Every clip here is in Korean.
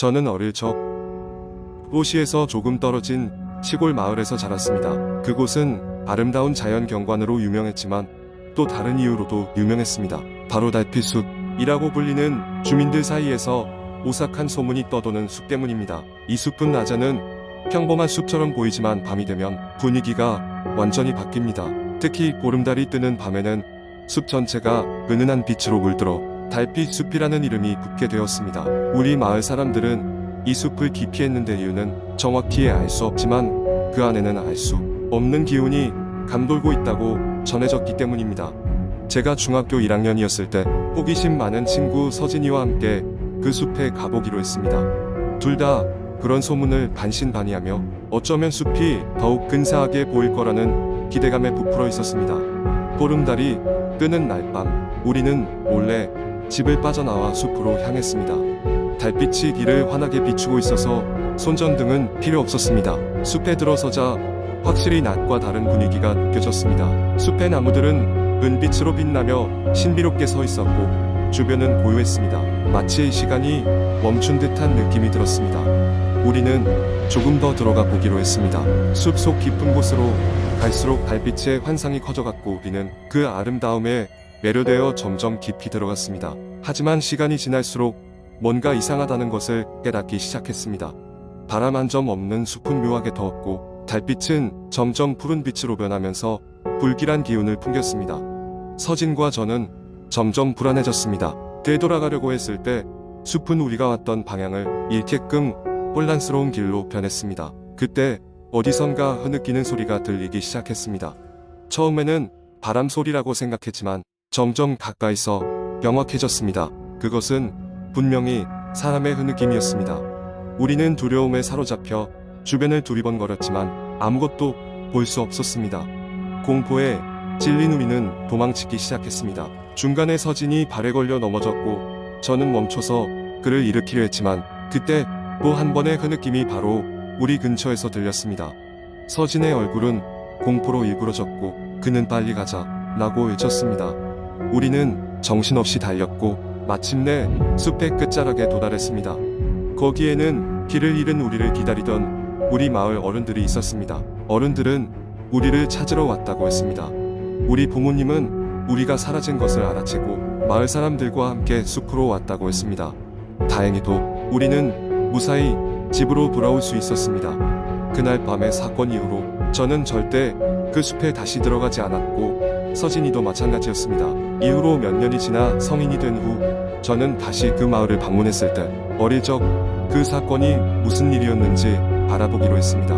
저는 어릴 적 도시에서 조금 떨어진 시골 마을에서 자랐습니다. 그곳은 아름다운 자연 경관으로 유명했지만 또 다른 이유로도 유명했습니다. 바로 달빛숲이라고 불리는 주민들 사이에서 오싹한 소문이 떠도는 숲 때문입니다. 이 숲은 낮에는 평범한 숲처럼 보이지만 밤이 되면 분위기가 완전히 바뀝니다. 특히 보름달이 뜨는 밤에는 숲 전체가 은은한 빛으로 물들어 달빛 숲이라는 이름이 붙게 되었습니다. 우리 마을 사람들은 이 숲을 기피했는데 이유는 정확히 알 수 없지만 그 안에는 알 수 없는 기운이 감돌고 있다고 전해졌기 때문입니다. 제가 중학교 1학년이었을 때 호기심 많은 친구 서진이와 함께 그 숲에 가보기로 했습니다. 둘 다 그런 소문을 반신반의하며 어쩌면 숲이 더욱 근사하게 보일 거라는 기대감에 부풀어 있었습니다. 보름달이 뜨는 날 밤 우리는 몰래 집을 빠져나와 숲으로 향했습니다. 달빛이 길을 환하게 비추고 있어서 손전등은 필요 없었습니다. 숲에 들어서자 확실히 낮과 다른 분위기가 느껴졌습니다. 숲의 나무들은 은빛으로 빛나며 신비롭게 서 있었고 주변은 고요했습니다. 마치 시간이 멈춘 듯한 느낌이 들었습니다. 우리는 조금 더 들어가 보기로 했습니다. 숲속 깊은 곳으로 갈수록 달빛의 환상이 커져갔고 우리는 그 아름다움에 매료되어 점점 깊이 들어갔습니다. 하지만 시간이 지날수록 뭔가 이상하다는 것을 깨닫기 시작했습니다. 바람 한 점 없는 숲은 묘하게 더웠고 달빛은 점점 푸른 빛으로 변하면서 불길한 기운을 풍겼습니다. 서진과 저는 점점 불안해졌습니다. 되돌아가려고 했을 때 숲은 우리가 왔던 방향을 잃게끔 혼란스러운 길로 변했습니다. 그때 어디선가 흐느끼는 소리가 들리기 시작했습니다. 처음에는 바람 소리라고 생각했지만 점점 가까이서 명확해졌습니다. 그것은 분명히 사람의 흐느낌이었습니다. 우리는 두려움에 사로잡혀 주변을 두리번거렸지만 아무것도 볼 수 없었습니다. 공포에 찔린 우리는 도망치기 시작했습니다. 중간에 서진이 발에 걸려 넘어졌고 저는 멈춰서 그를 일으키려 했지만 그때 또 한 번의 흐느낌이 바로 우리 근처에서 들렸습니다. 서진의 얼굴은 공포로 일그러졌고 그는 빨리 가자 라고 외쳤습니다. 우리는 정신없이 달렸고 마침내 숲의 끝자락에 도달했습니다. 거기에는 길을 잃은 우리를 기다리던 우리 마을 어른들이 있었습니다. 어른들은 우리를 찾으러 왔다고 했습니다. 우리 부모님은 우리가 사라진 것을 알아채고 마을 사람들과 함께 숲으로 왔다고 했습니다. 다행히도 우리는 무사히 집으로 돌아올 수 있었습니다. 그날 밤의 사건 이후로 저는 절대 그 숲에 다시 들어가지 않았고 서진이도 마찬가지였습니다. 이후로 몇 년이 지나 성인이 된 후 저는 다시 그 마을을 방문했을 때 어릴 적 그 사건이 무슨 일이었는지 바라보기로 했습니다.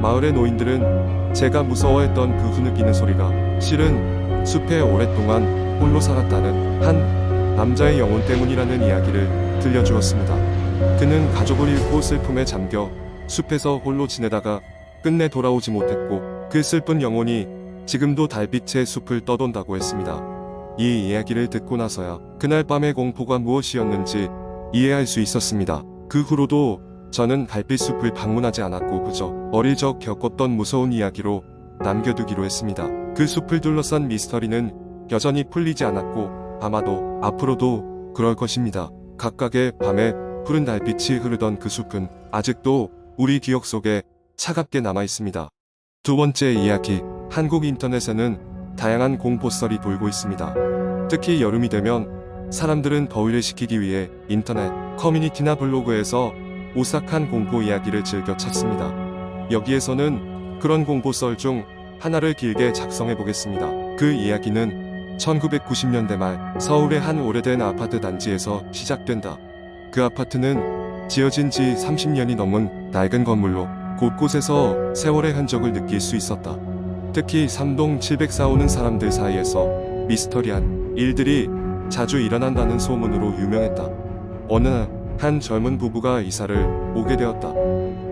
마을의 노인들은 제가 무서워했던 그 흐느끼는 소리가 실은 숲에 오랫동안 홀로 살았다는 한 남자의 영혼 때문이라는 이야기를 들려주었습니다. 그는 가족을 잃고 슬픔에 잠겨 숲에서 홀로 지내다가 끝내 돌아오지 못했고 그 슬픈 영혼이 지금도 달빛의 숲을 떠돈다고 했습니다. 이 이야기를 듣고 나서야 그날 밤의 공포가 무엇이었는지 이해할 수 있었습니다. 그 후로도 저는 달빛 숲을 방문하지 않았고 그저 어릴 적 겪었던 무서운 이야기로 남겨두기로 했습니다. 그 숲을 둘러싼 미스터리는 여전히 풀리지 않았고 아마도 앞으로도 그럴 것입니다. 각각의 밤에 푸른 달빛이 흐르던 그 숲은 아직도 우리 기억 속에 차갑게 남아 있습니다. 두 번째 이야기, 한국 인터넷에는 다양한 공포썰이 돌고 있습니다. 특히 여름이 되면 사람들은 더위를 식히기 위해 인터넷, 커뮤니티나 블로그에서 오싹한 공포 이야기를 즐겨 찾습니다. 여기에서는 그런 공포썰 중 하나를 길게 작성해 보겠습니다. 그 이야기는 1990년대 말 서울의 한 오래된 아파트 단지에서 시작된다. 그 아파트는 지어진 지 30년이 넘은 낡은 건물로 곳곳에서 세월의 흔적을 느낄 수 있었다. 특히 3동 704호는 사람들 사이에서 미스터리한 일들이 자주 일어난다는 소문으로 유명했다. 어느 날 한 젊은 부부가 이사를 오게 되었다.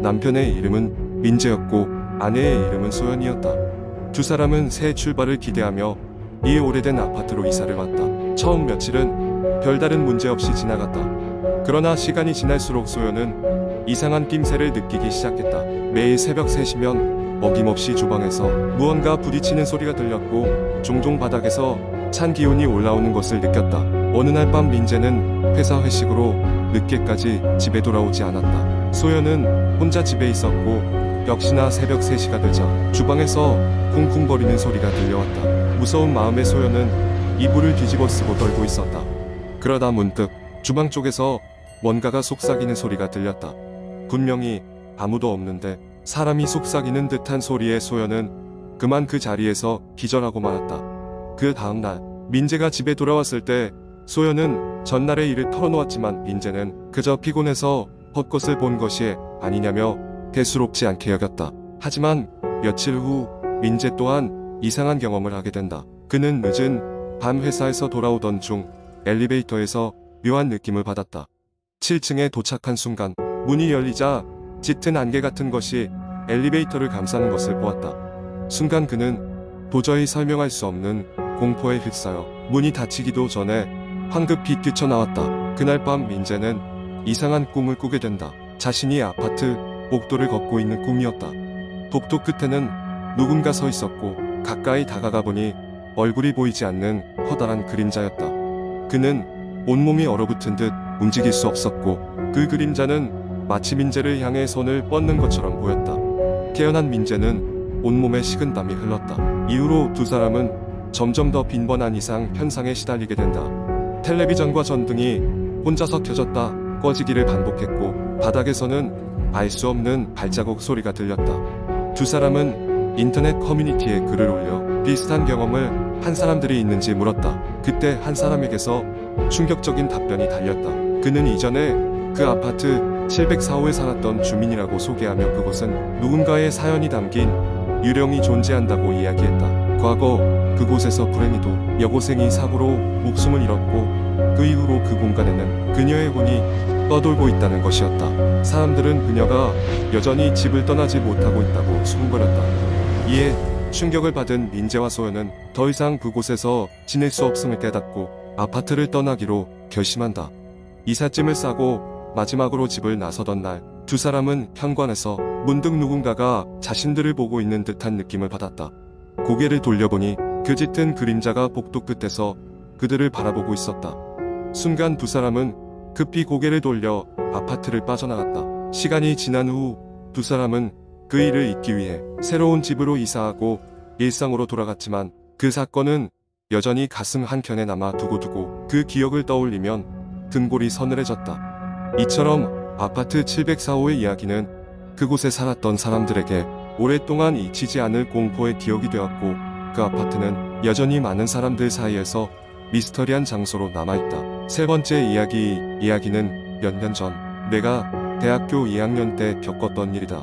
남편의 이름은 민재였고 아내의 이름은 소연이었다. 두 사람은 새 출발을 기대하며 이 오래된 아파트로 이사를 왔다. 처음 며칠은 별다른 문제 없이 지나갔다. 그러나 시간이 지날수록 소연은 이상한 낌새를 느끼기 시작했다. 매일 새벽 3시면 어김없이 주방에서 무언가 부딪히는 소리가 들렸고 종종 바닥에서 찬 기운이 올라오는 것을 느꼈다. 어느 날 밤 민재는 회사 회식으로 늦게까지 집에 돌아오지 않았다. 소연은 혼자 집에 있었고 역시나 새벽 3시가 되자 주방에서 쿵쿵거리는 소리가 들려왔다. 무서운 마음의 소연은 이불을 뒤집어 쓰고 떨고 있었다. 그러다 문득 주방 쪽에서 뭔가가 속삭이는 소리가 들렸다. 분명히 아무도 없는데 사람이 속삭이는 듯한 소리에 소연은 그만 그 자리에서 기절하고 말았다. 그 다음날 민재가 집에 돌아왔을 때 소연은 전날의 일을 털어놓았지만 민재는 그저 피곤해서 헛것을 본 것이 아니냐며 대수롭지 않게 여겼다. 하지만 며칠 후 민재 또한 이상한 경험을 하게 된다. 그는 늦은 밤 회사에서 돌아오던 중 엘리베이터에서 묘한 느낌을 받았다. 7층에 도착한 순간 문이 열리자 짙은 안개 같은 것이 엘리베이터를 감싸는 것을 보았다. 순간 그는 도저히 설명할 수 없는 공포에 휩싸여 문이 닫히기도 전에 황급히 뛰쳐나왔다. 그날 밤 민재는 이상한 꿈을 꾸게 된다. 자신이 아파트 복도를 걷고 있는 꿈이었다. 복도 끝에는 누군가 서 있었고 가까이 다가가 보니 얼굴이 보이지 않는 커다란 그림자였다. 그는 온몸이 얼어붙은 듯 움직일 수 없었고 그 그림자는 마치 민재를 향해 손을 뻗는 것처럼 보였다. 깨어난 민재는 온몸에 식은 땀이 흘렀다. 이후로 두 사람은 점점 더 빈번한 이상 현상에 시달리게 된다. 텔레비전과 전등이 혼자서 켜졌다 꺼지기를 반복했고 바닥에서는 알 수 없는 발자국 소리가 들렸다. 두 사람은 인터넷 커뮤니티에 글을 올려 비슷한 경험을 한 사람들이 있는지 물었다. 그때 한 사람에게서 충격적인 답변이 달렸다. 그는 이전에 그 아파트 704호에 살았던 주민이라고 소개하며 그곳은 누군가의 사연이 담긴 유령이 존재한다고 이야기했다. 과거 그곳에서 불행히도 여고생이 사고로 목숨을 잃었고 그 이후로 그 공간에는 그녀의 혼이 떠돌고 있다는 것이었다. 사람들은 그녀가 여전히 집을 떠나지 못하고 있다고 수군거렸다. 이에 충격을 받은 민재와 소연은 더 이상 그곳에서 지낼 수 없음을 깨닫고 아파트를 떠나기로 결심한다. 이삿짐을 싸고 마지막으로 집을 나서던 날 두 사람은 현관에서 문득 누군가가 자신들을 보고 있는 듯한 느낌을 받았다. 고개를 돌려보니 그 짙은 그림자가 복도 끝에서 그들을 바라보고 있었다. 순간 두 사람은 급히 고개를 돌려 아파트를 빠져나갔다. 시간이 지난 후 두 사람은 그 일을 잊기 위해 새로운 집으로 이사하고 일상으로 돌아갔지만 그 사건은 여전히 가슴 한켠에 남아 두고두고 그 기억을 떠올리면 등골이 서늘해졌다. 이처럼 아파트 704호의 이야기는 그곳에 살았던 사람들에게 오랫동안 잊히지 않을 공포의 기억이 되었고 그 아파트는 여전히 많은 사람들 사이에서 미스터리한 장소로 남아있다. 세 번째 이야기, 이야기는 몇 년 전 내가 대학교 2학년 때 겪었던 일이다.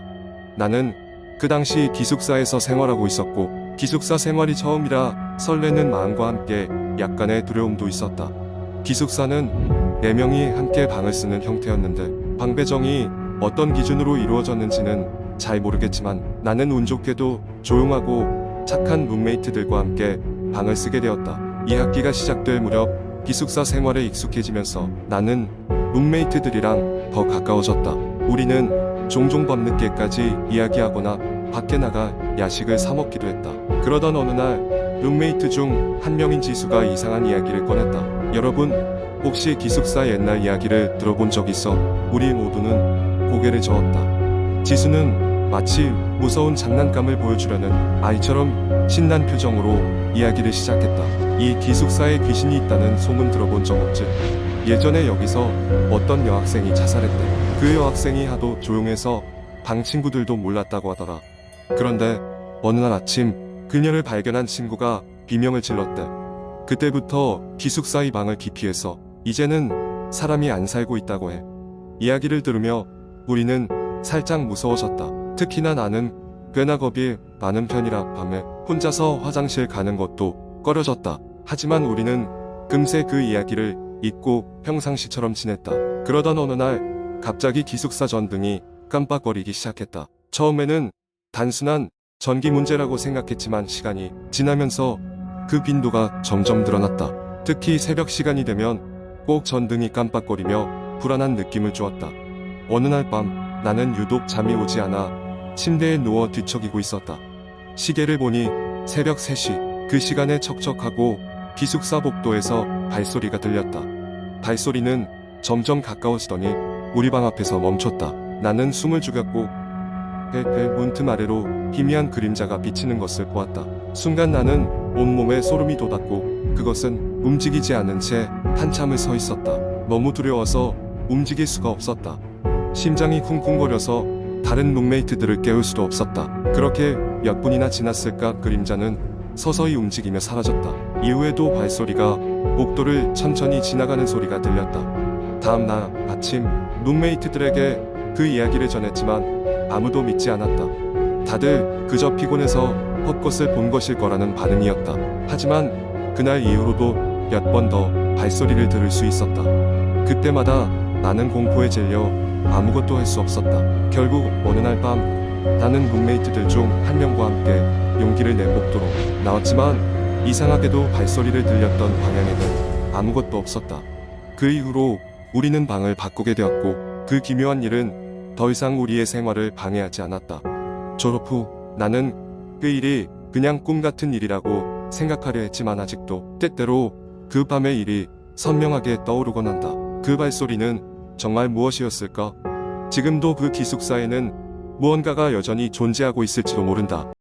나는 그 당시 기숙사에서 생활하고 있었고 기숙사 생활이 처음이라 설레는 마음과 함께 약간의 두려움도 있었다. 기숙사는 4명이 함께 방을 쓰는 형태였는데 방 배정이 어떤 기준으로 이루어졌는지는 잘 모르겠지만 나는 운 좋게도 조용하고 착한 룸메이트들과 함께 방을 쓰게 되었다. 2학기가 시작될 무렵 기숙사 생활에 익숙해지면서 나는 룸메이트들이랑 더 가까워졌다. 우리는 종종 밤늦게까지 이야기하거나 밖에 나가 야식을 사 먹기도 했다. 그러던 어느 날 룸메이트 중 한 명인 지수가 이상한 이야기를 꺼냈다. 여러분, 혹시 기숙사 옛날 이야기를 들어본 적 있어? 우리 모두는 고개를 저었다. 지수는 마치 무서운 장난감을 보여주려는 아이처럼 신난 표정으로 이야기를 시작했다. 이 기숙사에 귀신이 있다는 소문 들어본 적 없지? 예전에 여기서 어떤 여학생이 자살했대. 그 여학생이 하도 조용해서 방 친구들도 몰랐다고 하더라. 그런데 어느 날 아침 그녀를 발견한 친구가 비명을 질렀대. 그때부터 기숙사 이 방을 기피해서 이제는 사람이 안 살고 있다고 해. 이야기를 들으며 우리는 살짝 무서워졌다. 특히나 나는 꽤나 겁이 많은 편이라 밤에 혼자서 화장실 가는 것도 꺼려졌다. 하지만 우리는 금세 그 이야기를 잊고 평상시처럼 지냈다. 그러던 어느 날 갑자기 기숙사 전등이 깜빡거리기 시작했다. 처음에는 단순한 전기 문제라고 생각했지만 시간이 지나면서 그 빈도가 점점 늘어났다. 특히 새벽 시간이 되면 꼭 전등이 깜빡거리며 불안한 느낌을 주었다. 어느 날 밤 나는 유독 잠이 오지 않아 침대에 누워 뒤척이고 있었다. 시계를 보니 새벽 3시 그 시간에 척척하고 기숙사 복도에서 발소리가 들렸다. 발소리는 점점 가까워지더니 우리 방 앞에서 멈췄다. 나는 숨을 죽였고 배배 문틈 아래로 희미한 그림자가 비치는 것을 보았다. 순간 나는 온몸에 소름이 돋았고 그것은 움직이지 않은 채 한참을 서 있었다. 너무 두려워서 움직일 수가 없었다. 심장이 쿵쿵거려서 다른 룸메이트들을 깨울 수도 없었다. 그렇게 몇 분이나 지났을까 그림자는 서서히 움직이며 사라졌다. 이후에도 발소리가 복도를 천천히 지나가는 소리가 들렸다. 다음 날 아침 룸메이트들에게 그 이야기를 전했지만 아무도 믿지 않았다. 다들 그저 피곤해서 헛것을 본 것일 거라는 반응이었다. 하지만 그날 이후로도 몇 번 더 발소리를 들을 수 있었다. 그때마다 나는 공포에 질려 아무것도 할 수 없었다. 결국 어느 날 밤 나는 룸메이트들 중 한 명과 함께 용기를 내 복도로 나왔지만 이상하게도 발소리를 들렸던 방향에는 아무것도 없었다. 그 이후로 우리는 방을 바꾸게 되었고 그 기묘한 일은 더 이상 우리의 생활을 방해하지 않았다. 졸업 후 나는 그 일이 그냥 꿈 같은 일이라고 생각하려 했지만 아직도 때때로 그 밤의 일이 선명하게 떠오르곤 한다. 그 발소리는 정말 무엇이었을까? 지금도 그 기숙사에는 무언가가 여전히 존재하고 있을지도 모른다.